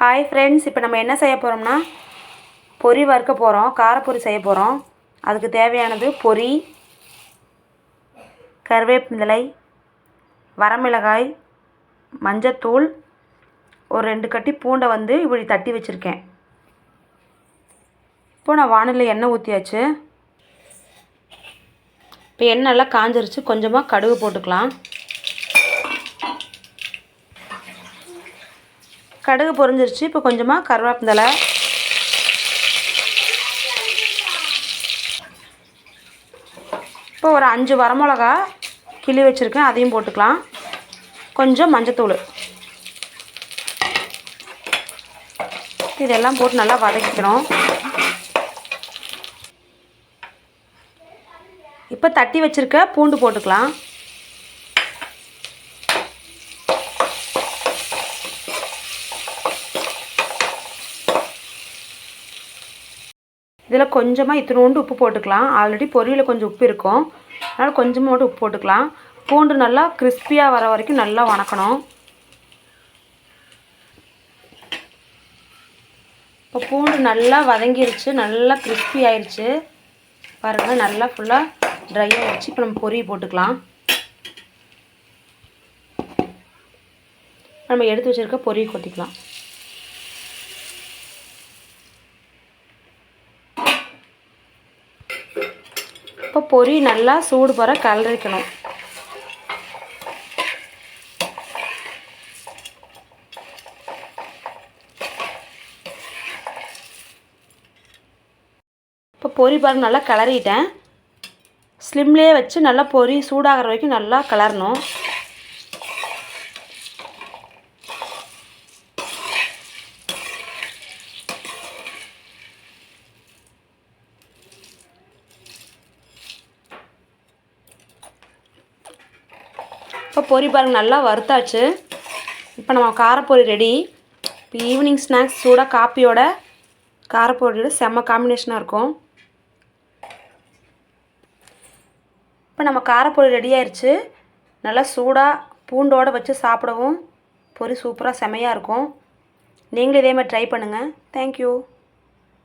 Hi friends இப்போ நம்ம என்ன செய்ய போகிறோம்னா பொரி வறுக்க போகிறோம் காரப்பொரி செய்ய போகிறோம் அதுக்கு தேவையானது பொரி கருவேப்பிலை வரமிளகாய் மஞ்சத்தூள் ஒரு ரெண்டு கட்டி பூண்டை வந்து இப்படி தட்டி வச்சுருக்கேன். இப்போ நான் வானிலை எண்ணெய் ஊற்றியாச்சு இப்போ எண்ணெய்லாம் காஞ்சிருச்சு கொஞ்சமாக கடுகு போட்டுக்கலாம். கடுகு பொரிஞ்சிருச்சு. இப்போ கொஞ்சமாக கருவேப்பிந்தலை இப்போ ஒரு அஞ்சு வரமிளகா கிள்ளி வச்சுருக்கேன். அதையும் போட்டுக்கலாம். கொஞ்சம் மஞ்சத்தூள். இதெல்லாம் போட்டு நல்லா வதக்கிக்கிறோம். இப்போ தட்டி வச்சுருக்க பூண்டு போட்டுக்கலாம். இதில் கொஞ்சமாக இத்தினோண்டு உப்பு போட்டுக்கலாம். ஆல்ரெடி பொரியில் கொஞ்சம் உப்பு இருக்கும். அதனால் கொஞ்சமாக மட்டும் உப்பு போட்டுக்கலாம். பூண்டு நல்லா கிறிஸ்பியாக வர வரைக்கும் நல்லா வணக்கணும். இப்போ பூண்டு நல்லா வதங்கிருச்சு. நல்லா கிறிஸ்பி ஆயிடுச்சு பாருங்கள் நல்லா ஃபுல்லாக ட்ரை ஆகிடுச்சு இப்போ நம்ம பொரி போட்டுக்கலாம். நம்ம எடுத்து வச்சுருக்க பொரிய கொட்டிக்கலாம். இப்போ பொரி நல்லா சூடு போகிற கலரிக்கணும். இப்போ பொரி பாருங்க நல்லா கிளறிட்டேன் ஸ்லிம்லேயே வச்சு நல்லா பொரி சூடாகிற வரைக்கும் நல்லா கிளறணும் இப்போ பொரி பாருங்க நல்லா வறுத்தாச்சு. இப்போ நம்ம காரப்பொரி ரெடி இப்போ ஈவினிங் ஸ்நாக்ஸ் சூடாக காப்பியோட காரப்பொரியோட செம்ம காம்பினேஷனாக இருக்கும். இப்போ நம்ம காரப்பொரி ரெடி ஆயிடுச்சு நல்லா சூடாக பூண்டோடு வச்சு சாப்பிடவும் பொரி சூப்பராக செமையாக இருக்கும். நீங்களும் இதேமாதிரி ட்ரை பண்ணுங்கள் தேங்க்யூ